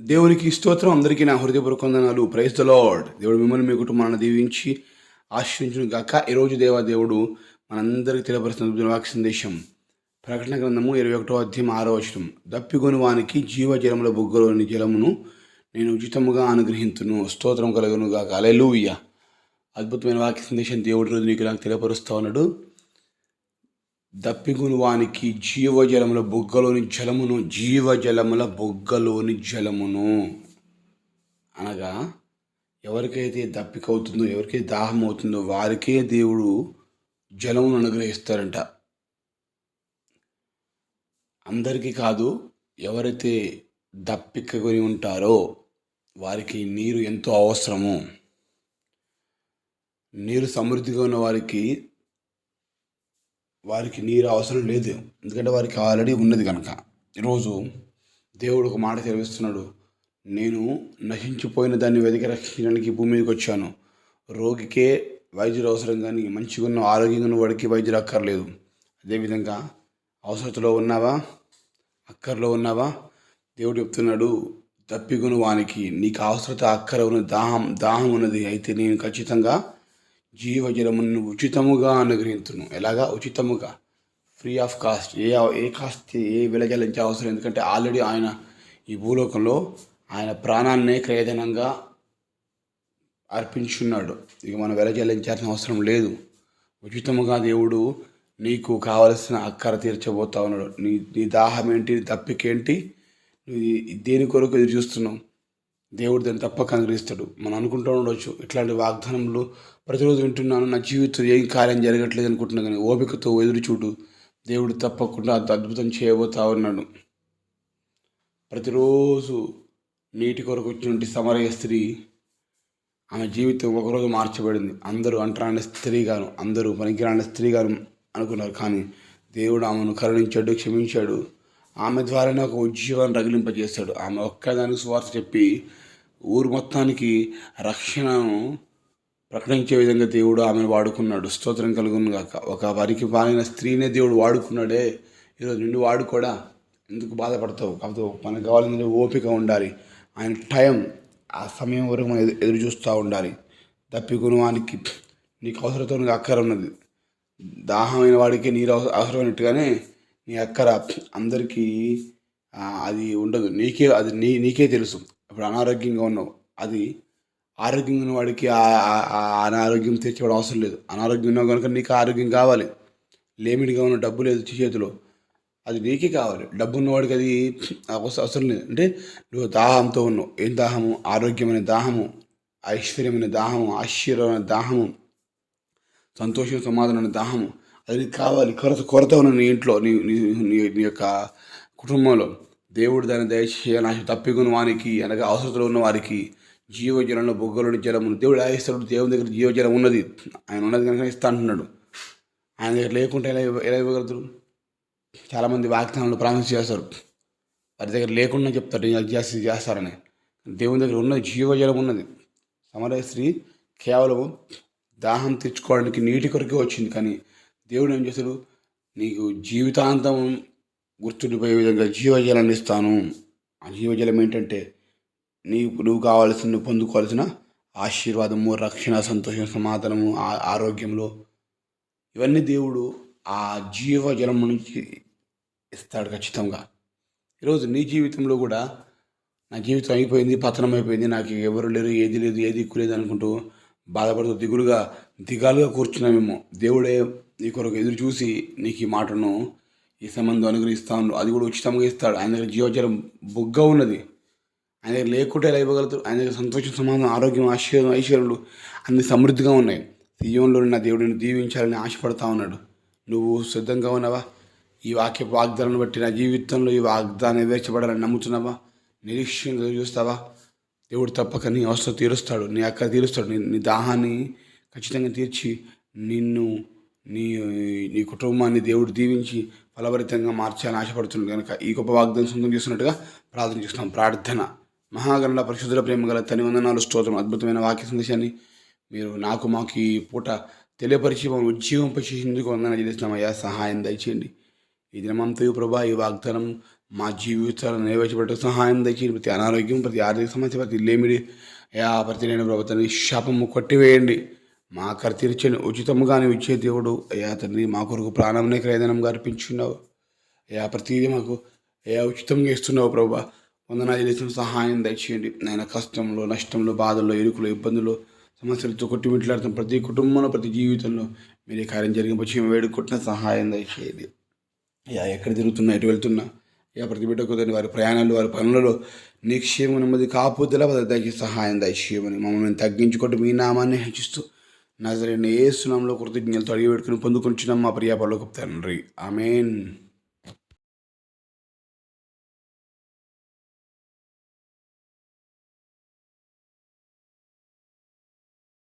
దేవునికి స్తోత్రం అందరికీ నా హృదయపూర్వక వందనాలు. ప్రైజ్ ద లార్డ్ దేవుడు మిమ్మల్ని మీ కుటుంబాన్ని దీవించి ఆశ్రయించును గాక. ఈరోజు దేవా దేవుడు మనందరికీ తెలియపరుస్తున్న వాక్ సందేశం ప్రకటన గ్రంథము ఇరవై ఒకటో అధ్యయం ఆరో వచనం. దప్పిగొని వానికి జీవజలముల బొగ్గులోని జలమును నేను ఉచితముగా అనుగ్రహించును స్తోత్రం కలుగును గాక. అలెలుయ్య అద్భుతమైన వాక్య సందేశం దేవుడి రోజు నీకు నాకు తెలియపరుస్తూ ఉన్నాడు. దప్పిగునివానికి జీవజలముల బుగ్గలోని జలమును జీవజలముల బుగ్గలోని జలమును. అనగా ఎవరికైతే దప్పిక అవుతుందో ఎవరికైతే దాహం అవుతుందో వారికే దేవుడు జలమును అనుగ్రహిస్తారంట అందరికీ కాదు ఎవరైతే దప్పిక కొని ఉంటారో వారికి నీరు ఎంతో అవసరము. నీరు సమృద్ధిగా ఉన్న వారికి వారికి నీరు అవసరం లేదు. ఎందుకంటే వారికి ఆల్రెడీ ఉన్నది కనుక ఈరోజు దేవుడు ఒక మాట తెలివిస్తున్నాడు నేను నశించిపోయిన దాన్ని వెతికి రక్షించడానికి భూమి మీదకి వచ్చాను. రోగికే వైద్యుడు అవసరం కానీ మంచిగా ఉన్న ఆరోగ్యంగా ఉన్న వాడికి వైద్యుడు అక్కర్లేదు. అదేవిధంగా అవసరతలో ఉన్నావా? అక్కర్లో ఉన్నావా? దేవుడు చెప్తున్నాడు తప్పిగును వానికి నీకు అవసరత అక్కర ఉన్న దాహం దాహం ఉన్నది. అయితే నేను ఖచ్చితంగా జీవజలమును ఉచితముగా అనుగ్రహించును. ఎలాగా? ఉచితముగా. ఫ్రీ ఆఫ్ కాస్ట్ ఏ ఏ కాస్ట్ ఏ విలజలించే అవసరం? ఎందుకంటే ఆల్రెడీ ఆయన ఈ భూలోకంలో ఆయన ప్రాణాన్నే క్రయధనంగా అర్పించున్నాడు. ఇక మనం వెలజల్లించాల్సిన అవసరం లేదు. ఉచితముగా దేవుడు నీకు కావలసిన అక్కర తీర్చబోతా ఉన్నాడు. నీ నీ దాహం ఏంటి? నీ తప్పికేంటి నువ్వు దేని కొరకు ఎదురు చూస్తున్నావు? దేవుడు దాన్ని తప్పక అనుగ్రహిస్తాడు. మనం అనుకుంటూ ఉండవచ్చు ఇట్లాంటి వాగ్దానములు ప్రతిరోజు వింటున్నాను. నా జీవితం ఏం కార్యం జరగట్లేదు అనుకుంటున్నాను కానీ ఓపికతో ఎదురు చూడు. దేవుడు తప్పకుండా అంత అద్భుతం చేయబోతా ఉన్నాడు. ప్రతిరోజు నీటి కొరకు వచ్చినటువంటి సమరయ స్త్రీ ఆమె జీవితం ఒకరోజు మార్చబడింది. అందరూ అంటరాని స్త్రీగాను అందరూ పనికిరాని స్త్రీగాను అనుకున్నారు. కానీ దేవుడు ఆమెను కరుణించాడు క్షమించాడు. ఆమె ద్వారానే ఒక ఉద్యోగాన్ని రగిలింపజేశాడు ఆమె ఒక్కదానికి సువార్త చెప్పి ఊరు మొత్తానికి రక్షణను ప్రకటించే విధంగా దేవుడు ఆమెను వాడుకున్నాడు. స్తోత్రం కలుగును గాక. ఒక వారికి పాలైన స్త్రీనే దేవుడు వాడుకున్నాడే. ఈరోజు నిన్ను వాడుకోడా ఎందుకు బాధపడతావు? కాకపోతే మనకు కావాలంటే ఓపిక ఉండాలి. ఆయన టైం ఆ సమయం వరకు మనం ఎదు- ఎదురు చూస్తూ ఉండాలి. తప్పికొను వానికి నీకు అవసరంతో నీకు అక్కర ఉన్నది. దాహమైన వాడికి నీరు అవసరమైనట్టుగానే నీ అక్కర అందరికీ అది ఉండదు. నీకే అది నీ నీకే తెలుసు. ఇప్పుడు అనారోగ్యంగా ఉన్నావు. అది ఆరోగ్యంగా ఉన్న వాడికి ఆ- అనారోగ్యం తెచ్చేవాడు అవసరం లేదు. అనారోగ్యం ఉన్నావు కనుక నీకు ఆరోగ్యం కావాలి. లేమిడిగా ఉన్న డబ్బు లేదు చేతిలో. అది నీకే కావాలి. డబ్బు ఉన్నవాడికి అది అవసరం లేదు. అంటే నువ్వు దాహంతో ఉన్నావు. ఏం దాహము? ఆరోగ్యమైన దాహము ఐశ్వర్యమైన దాహము ఆశ్చర్యమైన దాహము సంతోషం సమాధానమైన దాహము. అది నీకు కావాలి. కొరత కొరత ఉన్న నీ ఇంట్లో నీ నీ నీ నీ యొక్క కుటుంబంలో. దేవుడు దాన్ని దయచేయ ఆశ తప్పికున్న వారికి అనగా అవసరతలో ఉన్న వారికి జీవజలంలో బొగ్గలోని జలము దేవుడు ఆయిస్తాడు దేవుని దగ్గర జీవజలం ఉన్నది. ఆయన ఉన్నది కనుక ఇస్తా అంటున్నాడు. ఆయన దగ్గర లేకుంటే ఎలా ఎలా ఇవ్వగలుగుతారు? చాలామంది వాగ్దానాలు ప్రామిస్ చేస్తారు. వారి దగ్గర లేకుండా చెప్తారు "నేను చేసి చేస్తారని. దేవుని దగ్గర ఉన్నది జీవజలం ఉన్నది. సమరయ స్త్రీ కేవలం దాహం తెచ్చుకోవడానికి నీటి కొరకే వచ్చింది. కానీ దేవుడు ఏం చేశాడు నీకు జీవితాంతం గుర్తుండిపోయే విధంగా జీవజలాన్ని ఇస్తాను. ఆ జీవజలం ఏంటంటే నీకు నువ్వు కావాల్సిన నువ్వు పొందుకోవాల్సిన ఆశీర్వాదము రక్షణ సంతోషం సమాధానము ఆ- ఆరోగ్యంలో ఇవన్నీ దేవుడు ఆ జీవజలం నుంచి ఇస్తాడు ఖచ్చితంగా. ఈరోజు నీ జీవితంలో కూడా నా జీవితం అయిపోయింది పతనం అయిపోయింది నాకు ఎవరు లేరు ఏది లేదు ఏది దిక్కు లేదు అనుకుంటూ బాధపడుతూ దిగులుగా దిగాలుగా కూర్చున్నామేమో. దేవుడే నీ కొరకు ఎదురు చూసి నీకు ఈ మాటను ఈ సంబంధం అనుగ్రహిస్తాను అది కూడా ఉచితంగా ఇస్తాడు. ఆయన దగ్గర జీవజలం బుగ్గ ఉన్నది. ఆయన దగ్గర లేకుంటే ఎలా ఇవ్వగలుగుతారు ఆయన దగ్గర సంతోషం సమాధానం ఆరోగ్యం ఆశ్చర్యం ఐశ్వర్యులు అన్ని సమృద్ధిగా ఉన్నాయి. సీయంలో నా దేవుడిని దీవించాలని ఆశపడతా ఉన్నాడు. నువ్వు సిద్ధంగా ఉన్నావా? ఈ వాక్య వాగ్దానాన్ని బట్టి నా జీవితంలో ఈ వాగ్దానం నెరవేర్చబడాలని నమ్ముతున్నావా? నిరీక్షణ చూస్తావా? దేవుడు తప్పక నీ అవసరం తీరుస్తాడు. నీ అక్క తీరుస్తాడు. నీ నీ దాహాన్ని ఖచ్చితంగా తీర్చి నిన్ను నీ నీ కుటుంబాన్ని దేవుడు దీవించి ఫలభరితంగా మార్చాలని ఆశపడుతున్నాడు కనుక ఈ గొప్ప వాగ్దానం సొంతం చేస్తున్నట్టుగా ప్రార్థన చేస్తున్నాం. ప్రార్థన. మహాగణ పరిశుద్ధుల ప్రేమ గల తని వందనాలు స్తోత్రం అద్భుతమైన వాక్య సందేశాన్ని మీరు నాకు మాకు ఈ పూట తెలియపరిచి మమ్మల్ని ఉజ్జీవింపచేసేందుకు వందన చేస్తున్నామయ్యా సహాయం దయచేయండి. ఈ దినమంతయు ప్రభా ఈ వాగ్దానం మా జీవితాలను నెరవేర్చబట్టే సహాయం దయచేయండి. ప్రతి అనారోగ్యం ప్రతి ఆర్థిక సమస్య ప్రతి లేమిడి అయా ప్రతి నేను ప్రభుత్వాన్ని శాపము కొట్టివేయండి. మా కర తీర్చని ఉచితముగానే ఇచ్చే దేవుడు అయ్యా తండ్రి మా కొరకు ప్రాణంనే క్రయదనంగా అర్పించున్నావు. అయ్యా ప్రతిదీ మాకు అయ్యా ఉచితంగా ఇస్తున్నావు ప్రభా. వందనాలు చేసిన సహాయం దయచేయండి. నాయన కష్టంలో నష్టంలో బాధల్లో ఎరుకులు ఇబ్బందులు సమస్యలతో కొట్టిమిట్లాడుతున్న ప్రతి కుటుంబంలో ప్రతి జీవితంలో మీరే కార్యం జరిగింపచ్చి వేడుకుంటున్న సహాయం దయచేయండి. అయ్యా ఎక్కడ తిరుగుతున్నా ఎటు వెళ్తున్నా అయ్యా ప్రతి బిడ్డకు వారి ప్రయాణాలు వారి పనులలో నిక్షేమం నెమ్మది కాపుదల భద్రతకి సహాయం దయచేయమని మమ్మల్ని తగ్గించుకుంటూ మీ నామాన్ని హెచ్చిస్తూ నజరైన ఏ సునాంలో కృతజ్ఞతలు అడిగి పెట్టుకుని పొందుకుంటున్నాం మా ప్రియ పర్లోకి తండ్రి. ఆమెన్.